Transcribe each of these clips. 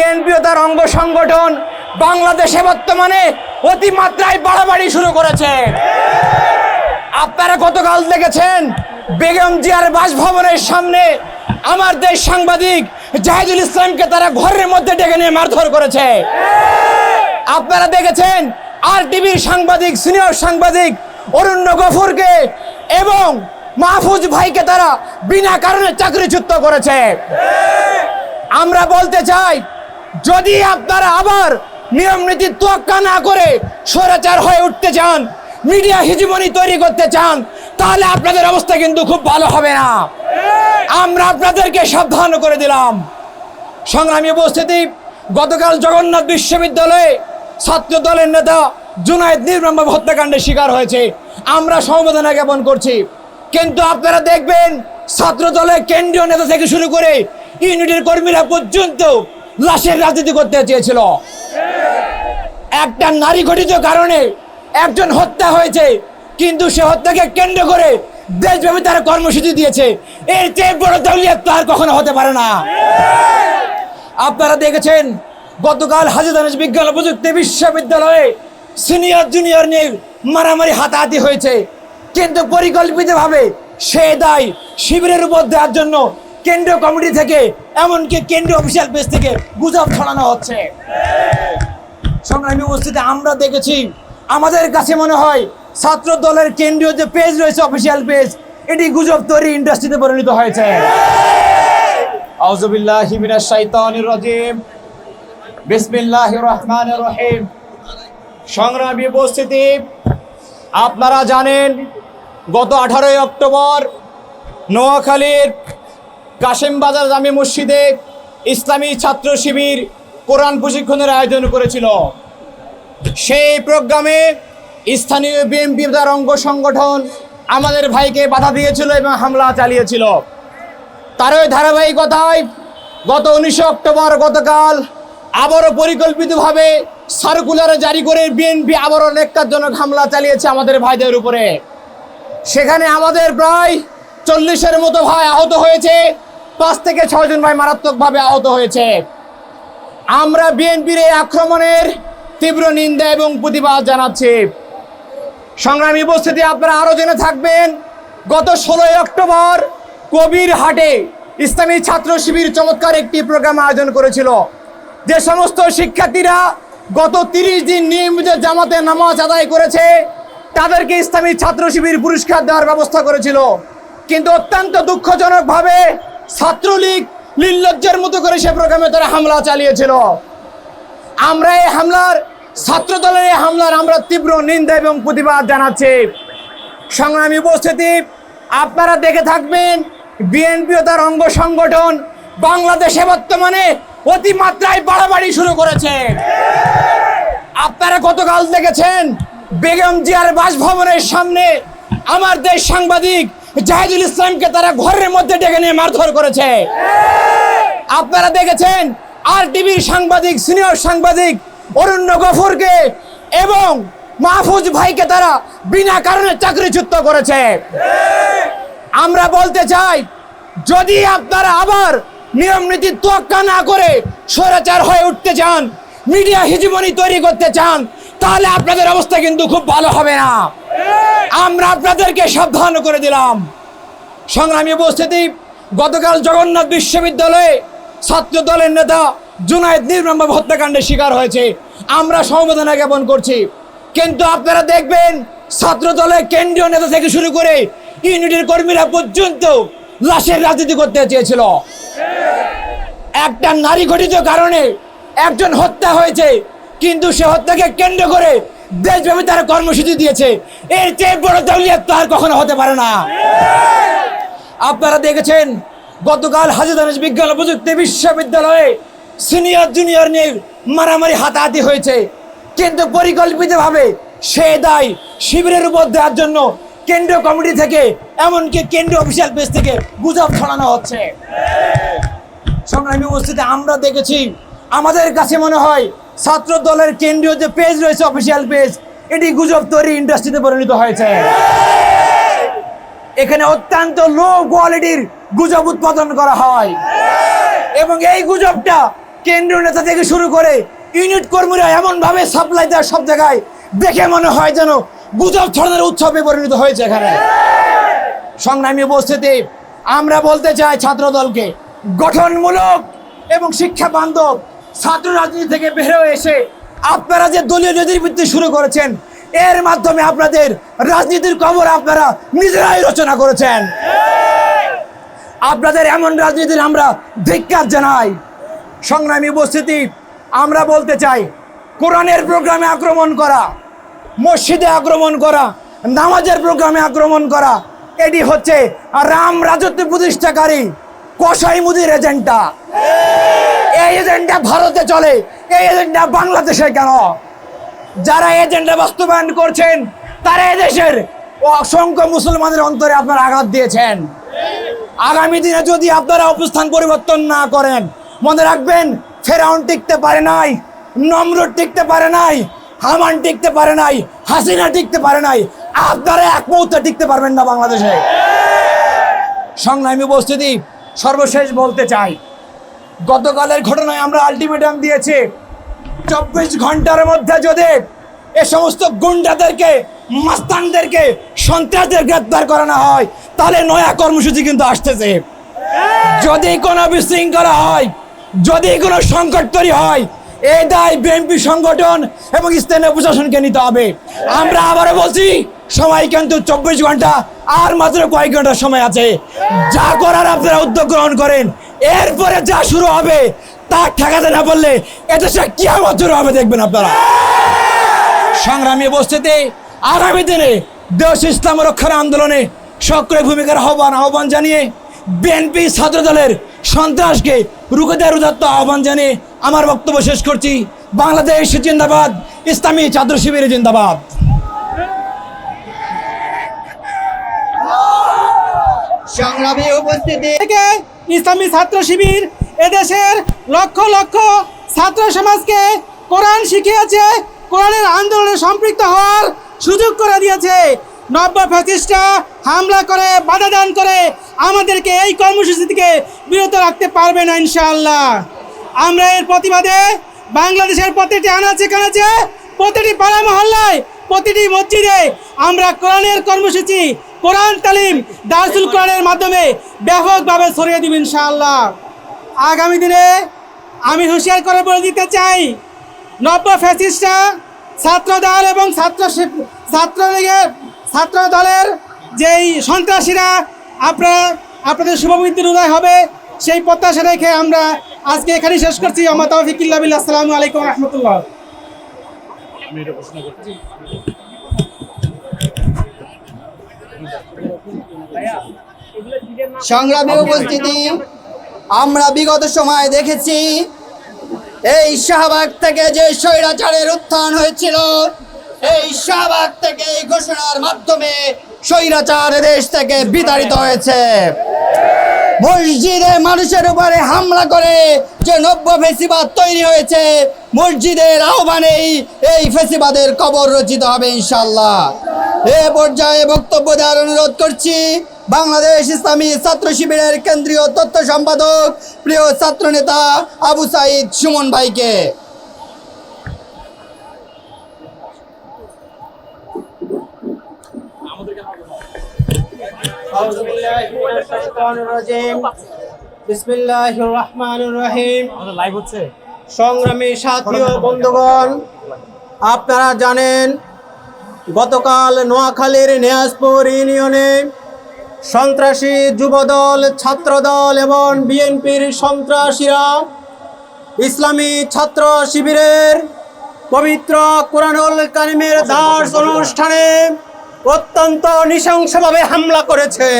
বিএনপিও তার অঙ্গ সংগঠন বাংলাদেশে বর্তমানে অতিমাত্রায় বাড়াবাড়ি শুরু করেছে। আপনারা গতকাল দেখেছেন বেগম জিয়ার বাসভবনের সামনে আমার দেশ সাংবাদিক জাহিদুল ইসলামকে তারা ঘরের মধ্যে ডেকে নিয়ে মারধর করেছে। আপনারা দেখেছেন আর টিভির সাংবাদিক, সিনিয়র সাংবাদিক অরুণ্য গফুরকে এবং মাহফুজ ভাইকে তারা বিনা কারণে চাকরিচ্যুত করেছে। আমরা বলতে চাই যদি আপনারা আবার নিয়ম নীতি তোয়াক্কা না করে স্বৈরাচার হয়ে উঠতে চান, মিডিয়া হিজিমনি তৈরি করতে চান, তাহলে আপনাদের অবস্থা কিন্তু খুব ভালো হবে না। আমরা আপনাদেরকে সাবধান করে দিলাম। সংগ্রামী উপস্থিতি, গতকাল জগন্নাথ বিশ্ববিদ্যালয়ে ছাত্র দলের নেতা জুনায়েদ নির্মমভাবে হত্যাকাণ্ডের শিকার হয়েছে। আমরা সমবেদনা জ্ঞাপন করছি। কিন্তু আপনারা দেখবেন, ছাত্র দলের কেন্দ্রীয় নেতা থেকে শুরু করে ইউনিটের কর্মীরা পর্যন্ত লাশের রাজনীতি করতে চেয়েছিল। একটা নারী ঘটিত কারণে একজন হত্যা হয়েছে, কিন্তু সে হত্যাকে কেন্দ্র করে দেশব্যাপী তারা কর্মসূচি দিয়েছে। এর চেয়ে বড় দলিয়াত তো আর কখনো হতে পারে না। আপনারা দেখেছেন, গতকাল হাজিদানেশ বিজ্ঞান প্রযুক্তি বিশ্ববিদ্যালয়ে সিনিয়র জুনিয়র নিয়ে মারামারি হাতাহাতি হয়েছে। কিন্তু পরিকল্পিতভাবে সে দায় শিবিরের উপর দেওয়ার জন্য কেন্দ্রীয় কমিটি থেকে, এমনকি কেন্দ্রীয় অফিসিয়াল পেজ থেকে গুজব ছড়ানো হচ্ছে। সংগ্রামী উপস্থিতি আমরা দেখেছি। আমাদের কাছে মনে হয় ছাত্র দলের কেন্দ্রীয় যে পেজ রয়েছে, অফিসিয়াল পেজ, এটি গুজব তৈরি ইন্ডাস্ট্রিতে পরিণত হয়েছে। আউযুবিল্লাহি মিনাশ শাইতানির রাজিম। বিসমিল্লাহির রহমানির রহিম। সংগ্রামী উপস্থিতি, আপনারা জানেন, গত আঠারোই অক্টোবর নোয়াখালীর কাশিমবাজার জামি মসজিদে ইসলামী ছাত্র শিবির কোরআন প্রশিক্ষণের আয়োজন করেছিল। সেই প্রোগ্রামে স্থানীয় বিএনপি তার অঙ্গ সংগঠন আমাদের ভাইকে বাধা দিয়েছিল এবং হামলা চালিয়েছিল। তারই ধারাবাহিকতায় গত উনিশে অক্টোবর গতকাল আবারও পরিকল্পিতভাবে সার্কুলার জারি করে বিএনপি আবারও নেককারজনক হামলা চালিয়েছে আমাদের ভাইদের উপরে। সেখানে আমাদের প্রায় চল্লিশের মতো ভাই আহত হয়েছে। পাঁচ থেকে ছয়জন ভাই মারাত্মকভাবে আহত হয়েছে। আমরা বিএনপির এই আক্রমণের তীব্র নিন্দা এবং প্রতিবাদ জানাচ্ছি। সংগ্রামী উপস্থিতি আপনারা আরও জেনে থাকবেন, গত ষোলোই অক্টোবর কবির হাটে ইসলামী ছাত্র শিবির চমৎকার একটি প্রোগ্রাম আয়োজন করেছিল। যে সমস্ত শিক্ষার্থীরা গত তিরিশ দিন নিয়মিত জামাতে নামাজ আদায় করেছে, তাদেরকে ইসলামী ছাত্র শিবির পুরস্কার দেওয়ার ব্যবস্থা করেছিল। কিন্তু অত্যন্ত দুঃখজনকভাবে ছাত্রলীগ নির্লজ্জের মতো করে সে প্রোগ্রামে তারা হামলা চালিয়েছিল। আমরা এই হামলার ছাত্র দলের এই হামলার আমরা তীব্র নিন্দা এবং প্রতিবাদ জানাচ্ছি। সংগ্রামী উপস্থিতি, আপনারা দেখে থাকবেন, বিএনপি ও তার অঙ্গ সংগঠন বাংলাদেশে বর্তমানে অতিমাত্রায় বাড়াবাড়ি শুরু করেছে। আপনারা গতকাল দেখেছেন, বেগম জিয়ার বাসভবনের সামনে আমার দেশ সাংবাদিক জাহিদুল ইসলামকে তারা ঘরের মধ্যে ডেকে নিয়ে মারধর করেছে। আপনারা দেখেছেন আর টিভির সাংবাদিক, সিনিয়র সাংবাদিক অরুণ্য গফুরকে এবং মাহফুজ ভাইকে তারা বিনা কারণে চাকরিচ্যুত করেছে। আমরা বলতে চাই, যদি আপনারা আবার নিয়ম নীতি তোয়াক্কা না করে স্বৈরাচার হয়ে উঠতে চান, মিডিয়া হিজিমনি তৈরি করতে চান, তাহলে আপনাদের অবস্থা কিন্তু খুব ভালো হবে না। আমরা আপনাদেরকে সাবধান করে দিলাম। সংগ্রামী উপস্থিতি, গতকাল জগন্নাথ বিশ্ববিদ্যালয়ে ছাত্র দলের নেতা জুনায়েদ নির্মমভাবে হত্যাকাণ্ডের শিকার হয়েছে। আমরা সমবেদনা জ্ঞাপন করছি। কিন্তু আপনারা দেখবেন, ছাত্র দলের কেন্দ্রীয় নেতা থেকে শুরু করে ইউনিটের কর্মীরা পর্যন্ত লাশের রাজনীতি করতে চেয়েছিল। একটা নারী ঘটিত কারণে একজন হত্যা হয়েছে, কিন্তু সে হত্যাকে কেন্দ্র করে দেশব্যাপী তারা কর্মসূচি দিয়েছে। এর চেয়ে বড় দলিয়াত তো আর কখনো হতে পারে না। আপনারা দেখেছেন, গতকাল হাজিদানেশ বিজ্ঞান প্রযুক্তি বিশ্ববিদ্যালয়ে সিনিয়র, জুনিয়র নিয়ে মারামারি হাতাহাতি হয়েছে। কিন্তু পরিকল্পিতভাবে সে দায় শিবিরের উপর দেওয়ার জন্য কেন্দ্রীয় কমিটি থেকে, এমনকি কেন্দ্রীয় অফিসিয়াল পেজ থেকে গুজব ছড়ানো হচ্ছে। সংগ্রামী উপস্থিতি, আমরা দেখেছি, আমাদের কাছে মনে হয় ছাত্র দলের কেন্দ্রীয় যে পেজ রয়েছে অফিসিয়াল পেজ এটি গুজব তৈরি ইন্ডাস্ট্রিতে পরিণত হয়েছে। এখানে অত্যন্ত লো কোয়ালিটির গুজব উৎপাদন করা হয়। এবং এই গুজবটা কেন্দ্রীয় নেতা থেকে শুরু করে ইউনিট কর্মীরা এমনভাবে সাপ্লাই দেয় সব জায়গায়, দেখে মনে হয় যেন গুজব ছড়ানোর উৎসবে পরিণত হয়েছে এখানে। সংগ্রামী উপস্থিতি, আমরা বলতে চাই ছাত্র দলকে গঠনমূলক এবং শিক্ষা বান্ধব ছাত্র রাজনীতি থেকে বের এসে আপনারা যে দলীয় নীতিবৃত্তি শুরু করেছেন, এর মাধ্যমে আপনাদের রাজনীতির কবর আপনারা নিজেরাই রচনা করেছেন। আপনাদের এমন রাজনীতির আমরা ধিক্কার জানাই। সংগ্রামী উপস্থিতি, আমরা বলতে চাই, কোরআনের প্রোগ্রামে আক্রমণ করা, মসজিদে আক্রমণ করা, নামাজের প্রোগ্রামে আক্রমণ করা, এটি হচ্ছে রাম রাজত্ব প্রতিষ্ঠাকারী কসাই মুদির এজেন্ডা। এই এজেন্ডা ভারতে চলে, এই এজেন্ডা বাংলাদেশে কেন? যারা এজেন্ডা বাস্তবায়ন করছেন, তারা এদেশের অসংখ্য মুসলমানের অন্তরে আপনারা আঘাত দিয়েছেন। আগামী দিনে যদি আপনারা অবস্থান পরিবর্তন না করেন, মনে রাখবেন, ফেরাউন টিকতে পারে নাই, নমরুদ টিকতে পারে নাই, হামান টিকতে পারে নাই, হাসিনা টিকতে পারে নাই, আপনারা এক মুহূর্তে টিকতে পারবেন না বাংলাদেশে। সংগ্রামী উপস্থিতি, সর্বশেষ বলতে চাই গতকালের ঘটনায় আমরা আলটিমেটাম দিয়েছি। চব্বিশ ঘণ্টার মধ্যে যদি এ সমস্ত গুন্ডাদেরকে, মাস্তানদেরকে, সন্ত্রাসদের গ্রেপ্তার করানো হয়, তাহলে নয়া কর্মসূচি কিন্তু আসতেছে। যদি কোনো বিশৃঙ্খলা হয়, যদি কোনো সংকট তৈরি হয় এই দায় বিএনপি সংগঠন এবং স্থানীয় প্রশাসনকে নিতে হবে। আমরা আবারও বলছি, সময় কিন্তু চব্বিশ ঘণ্টা, আর মাত্র কয়েক ঘণ্টা সময় আছে। যা করার আপনারা উদ্যোগ গ্রহণ করেন। এরপরে যা শুরু হবে তা ঠেকাতে না পারলে এদেশে কি শুরু হবে দেখবেন আপনারা। সংগ্রামী উপস্থিতি আগামী দিনে দেশ ইসলাম রক্ষার আন্দোলনে সক্রিয় ভূমিকার আহ্বান আহ্বান জানিয়ে বিএনপি ছাত্র দলের সন্ত্রাসকে রুখে দেওয়ার উদাত্ত আহ্বান জানিয়ে আমার বক্তব্য শেষ করছি। বাংলাদেশ জিন্দাবাদ ইসলামী ছাত্র শিবির জিন্দাবাদ। সংগ্রামী উপস্থিতি। থেকে ইসলামী ছাত্র শিবির এদেশের লক্ষ লক্ষ ছাত্র সমাজকে কোরআন শিখিয়েছে, কোরআনের আন্দোলনে সম্পৃক্ত হওয়ার সুযোগ করে দিয়েছে। নব্য ফ্যাসিস্টরা হামলা করে, বাধা দান করে আমাদেরকে এই কর্মসূচি থেকে বিরত রাখতে পারবে না ইনশাআল্লাহ। আমরা এর প্রতিবাদে বাংলাদেশের প্রতিটি আনাচে কানাচে, প্রতিটি পাড়া মহল্লায়, প্রতিটি মসজিদে আমরা কোরআনের কর্মসূচি কোরআন তালিম দার্সুল কোরআনের মাধ্যমে ব্যাপকভাবে ছড়িয়ে দিব ইনশাআল্লাহ। আগামী দিনে আমি হুঁশিয়ার করে বলে দিতে চাই, নব্য ফ্যাসিস্টরা ছাত্র দল এবং ছাত্র ছাত্রলীগের ছাত্র দলের যেই সন্ত্রাসীরা আপনারা, আপনাদের শুভবৃত্তির উদয় হবে সেই প্রত্যাশা রেখে আমরা আজকে এখানে শেষ করছি। আমার তৌফিকুল্লাহ আসসালামু আলাইকুম রহমতুল্লাহ। সংগ্রামী উপস্থিতি, আমরা বিগত সময় দেখেছি, এই শাহবাগ থেকে যে স্বৈরাচারের উত্থান হয়েছিল, এই শাহবাগ থেকে এই ঘোষণার মাধ্যমে স্বৈরাচার দেশ থেকে বিতাড়িত হয়েছে। মসজিদে মানুষের উপরে হামলা করে যে নব্য ফেসিবাদ তৈরি হয়েছে, মসজিদের আহ্বানেই এই ফেসিবাদের কবর রচিত হবে ইনশাল্লাহ এ পর্যায়ে বক্তব্য দেওয়ার অনুরোধ করছি বাংলাদেশ ইসলামী ছাত্র শিবিরের কেন্দ্রীয় তথ্য সম্পাদক প্রিয় ছাত্র নেতা আবু সাইদ সুমন ভাইকে। রহিম সংগ্রামী সাথী ও বন্ধুগণ আপনারা জানেন গতকাল নোয়াখালীর নিয়াজপুর ইউনিয়নে সন্ত্রাসী যুবদল, ছাত্রদল এবং বিএনপির সন্ত্রাসীরা ইসলামী ছাত্র শিবিরের পবিত্র কোরআনুল কারিমের দাস অনুষ্ঠানে অত্যন্ত নৃশংসভাবে হামলা করেছে।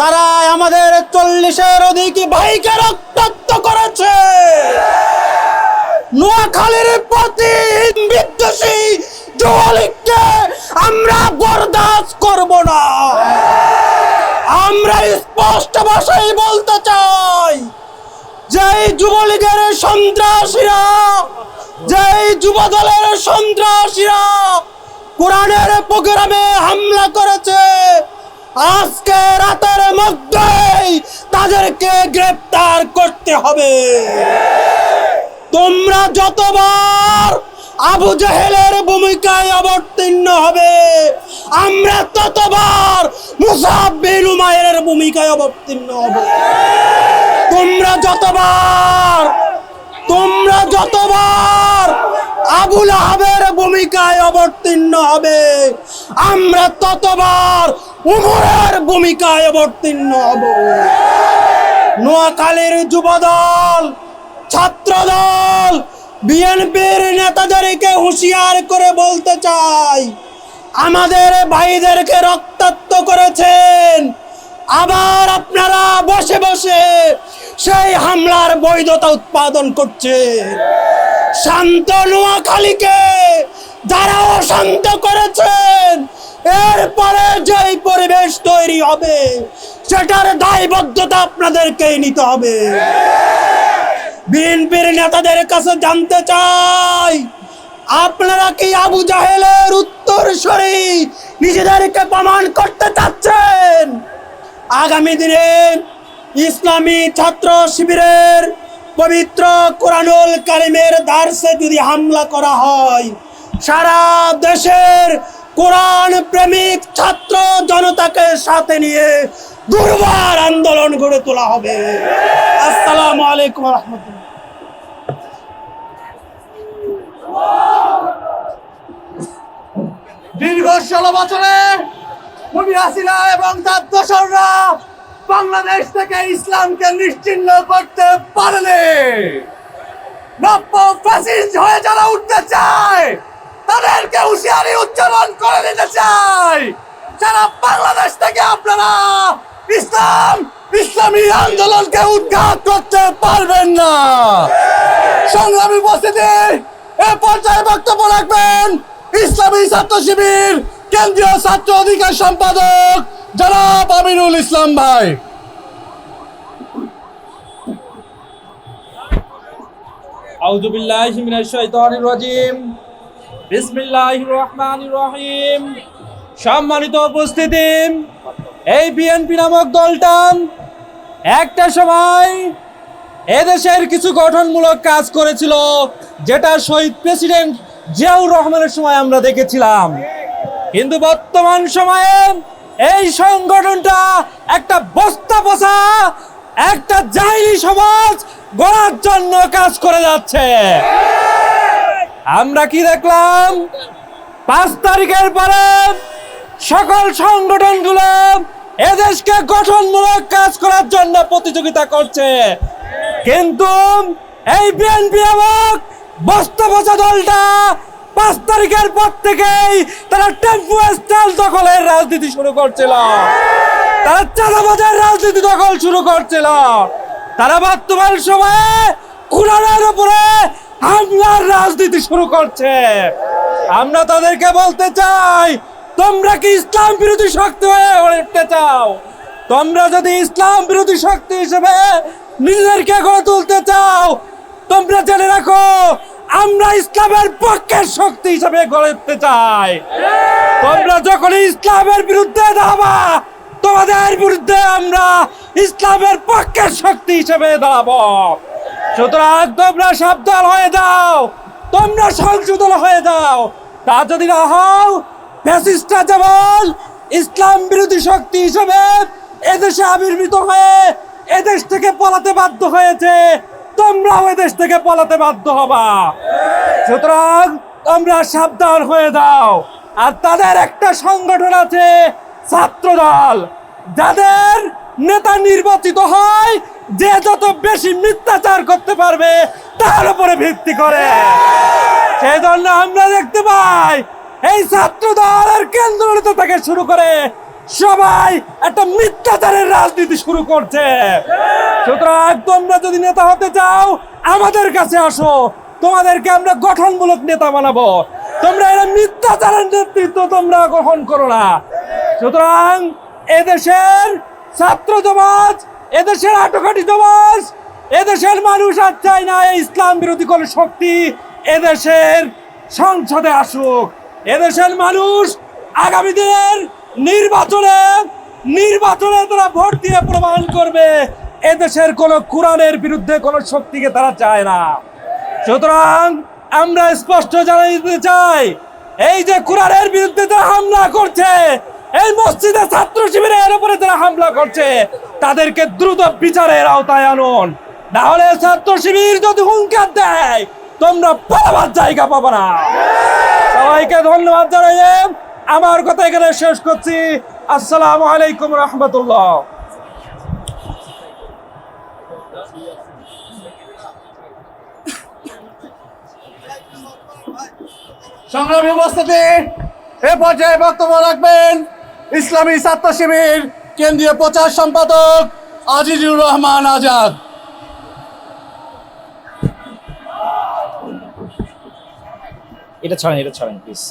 তারা আমাদের চল্লিশের অধিক ভাইকে রক্তাক্ত করেছে। নোয়াখালীর প্রতি বিদ্বেষী যুবলীগকে আমরা বরদাস্ত করব না। আমরা স্পষ্ট ভাষায় বলতে চাই, যেই যুবলীগের সন্ত্রাসীরা, যেই যুবদলের সন্ত্রাসীরা কোরআনের প্রোগ্রামে হামলা করেছে, আজকে রাতের মধ্যেই তাদেরকে গ্রেপ্তার করতে হবে। তোমরা যতবার আবু জাহেলের ভূমিকায় অবতীর্ণ হবে। আমরা ততবার মুসাব্বির উমায়ের ভূমিকায় অবতীর্ণ হব। তোমরা যতবার তোমরা যতবার আবুল আহাবের ভূমিকায় অবতীর্ণ হবে, আমরা ততবার উমরের ভূমিকায় অবতীর্ণ হব। নোয়াখালীর যুবদল, ছাত্রদল বিএনপির নেতাদেরকে হুঁশিয়ার করে বলতে চাই। আমাদের ভাইদেরকে রক্তাক্ত করেছেন। আবার আপনারা বসে বসে সেই হামলার বৈধতা উৎপাদন করছে শান্ত নোয়াখালীকে যারা অশান্ত করেছেন, এরপরে যেই পরিবেশ তৈরি হবে, সেটার দায়বদ্ধতা আপনাদেরকেই নিতে হবে। বিএনপির নেতাদের কাছে জানতে চাই, আপনারা কি আবু জাহেলের উত্তর সরি নিজেদেরকে প্রমাণ করতে চাচ্ছেন? আগামী দিনে ইসলামী ছাত্র শিবিরের পবিত্র কোরআনুল কারিমের দার্সে যদি হামলা করা হয়, সারা দেশের কোরআন প্রেমিক ছাত্র জনতাকে সাথে নিয়ে দুর্বার আন্দোলন গড়ে তোলা হবে। আসসালামু আলাইকুম রহমতুল্লাহ। দীর্ঘ ষোলো বছরে খুবই হাসিনা এবং তার দোসররা বাংলাদেশ থেকে ইসলামকে নিশ্চিহ্ন করতে ফ্যাসিস্ট হয়ে যারা উঠতে চায়, তাদেরকে হুঁশিয়ারি উচ্চারণ করে দিতে চাই সারা বাংলাদেশ থেকে আপনারা ইসলাম, ইসলামী আন্দোলনকে উদ্ঘাট করতে পারবেন না। সংগ্রামী উপস্থিতি এ পর্যায়ে বক্তব্য রাখবেন ইসলামী ছাত্র শিবির কেন্দ্রীয় ছাত্র অধিকার সম্পাদক জনাব আমিনুল ইসলাম ভাই। আউযু বিল্লাহি মিনাশ শাইতানির রাজিম। বিসমিল্লাহির রহমানির রহিম। সম্মানিত উপস্থিতি, এই বিএনপি নামক দলটা একটা সময় এদেশের কিছু গঠনমূলক কাজ করেছিল, যেটা শহীদ প্রেসিডেন্ট জিয়াউর রহমানের সময় আমরা দেখেছিলাম। কিন্তু বর্তমান সময়ে এই সংগঠনটা একটা বস্তা বসা, একটা জাহিলি সমাজ গড়ার জন্য কাজ করে যাচ্ছে। আমরা কি দেখলাম? পাঁচ তারিখের পরে সকল সংগঠনগুলো এদেশকে গঠনমূলক কাজ করার জন্য প্রতিযোগিতা করছে। কিন্তু এই বিএনপি এবং বস্তা বসা দলটা পাঁচ তারিখের পর থেকেই তারা টেম্পু স্টাইল দখলের রাজনীতি শুরু করছিল। তারা চাঁদাবাজের রাজনীতি দখল শুরু করছিল। তারা বর্তমান সময়ে কোরআনের উপরে হামলার রাজনীতি শুরু করছে। আমরা তাদেরকে বলতে চাই, তোমরা কি ইসলাম বিরোধী শক্তি হয়ে উঠতে চাও? তোমরা যদি ইসলাম বিরোধী শক্তি হিসেবে নিজেদেরকে গড়ে তুলতে চাও, তোমরা জেনে রাখো, আমরা ইসলামের পক্ষের শক্তি হিসেবে গড়ে চাই। তোমরা যখন ইসলামের বিরুদ্ধে দাবা তোমাদের বিরুদ্ধে আমরা ইসলামের পক্ষের শক্তি হিসেবে দাঁড়াবো। সুতরাং তোমরা সাবধান হয়ে যাও, তোমরা সংশোধন হয়ে যাও। তা যদি না হও, ফ্যাসিস্টরা যেমন ইসলাম বিরোধী শক্তি হিসেবে এদেশে আবির্ভূত হয়ে এদেশ থেকে পলাতে বাধ্য হয়েছে। তোমরাও এদেশ থেকে পলাতে বাধ্য হবা। সুতরাং তোমরা সাবধান হয়ে যাও। আর তাদের একটা সংগঠন আছে, ছাত্রদল। যাদের নেতা নির্বাচিত হয়, যে যত বেশি মিথ্যাচার করতে পারবে, তার উপরে ভিত্তি করে। সেই জন্য আমরা দেখতে পাই, এই ছাত্র দলের কেন্দ্র নেতা থেকে শুরু করে সবাই একটা মিথ্যাচারের রাজনীতি শুরু করছে। সুতরাং তোমরা যদি নেতা হতে চাও, আমাদের কাছে আসো। তোমাদেরকে আমরা গঠনমূলক নেতা বানাবো। তোমরা এরা মিথ্যাচারের নেতৃত্ব তোমরা গ্রহণ করো না। সুতরাং এদেশের ছাত্র সমাজ, এদেশের আটোকাটি সমাজ, এদেশের মানুষ আর চায় না ইসলাম বিরোধী কোনো শক্তি এদেশের সংসদে আসুক। এদেশের মানুষ আগামী দিনের নির্বাচনে নির্বাচনে তারা ভোট দিয়ে প্রমাণ করবে, এদেশের কোন কোরআনের বিরুদ্ধে কোন শক্তিকে তারা চায় না। সুতরাং আমরা স্পষ্ট জানিয়ে দিতে চাই, এই যে কোরআনের বিরুদ্ধে তারা হামলা করছে, এই মসজিদে ছাত্র শিবিরের উপরে যারা হামলা করছে, তাদেরকে দ্রুত বিচারের আওতায় আনুন। না হলে ছাত্র শিবির যদি হুঙ্কার দেয়, তোমরা পালাবার জায়গা পাবে না। সবাইকে ধন্যবাদ জানাইয়ে আমার কথা এখানে শেষ করছি। আসসালামু আলাইকুম রহমতুল্লাহ। সংগ্রামী উপস্থিতি, এ পর্যায়ে বক্তব্য রাখবেন ইসলামী ছাত্র শিবির কেন্দ্রীয় প্রচার সম্পাদক আজিজুর রহমান আজাদ। এটা ছাড়েন এটা ছাড়েন প্লিজ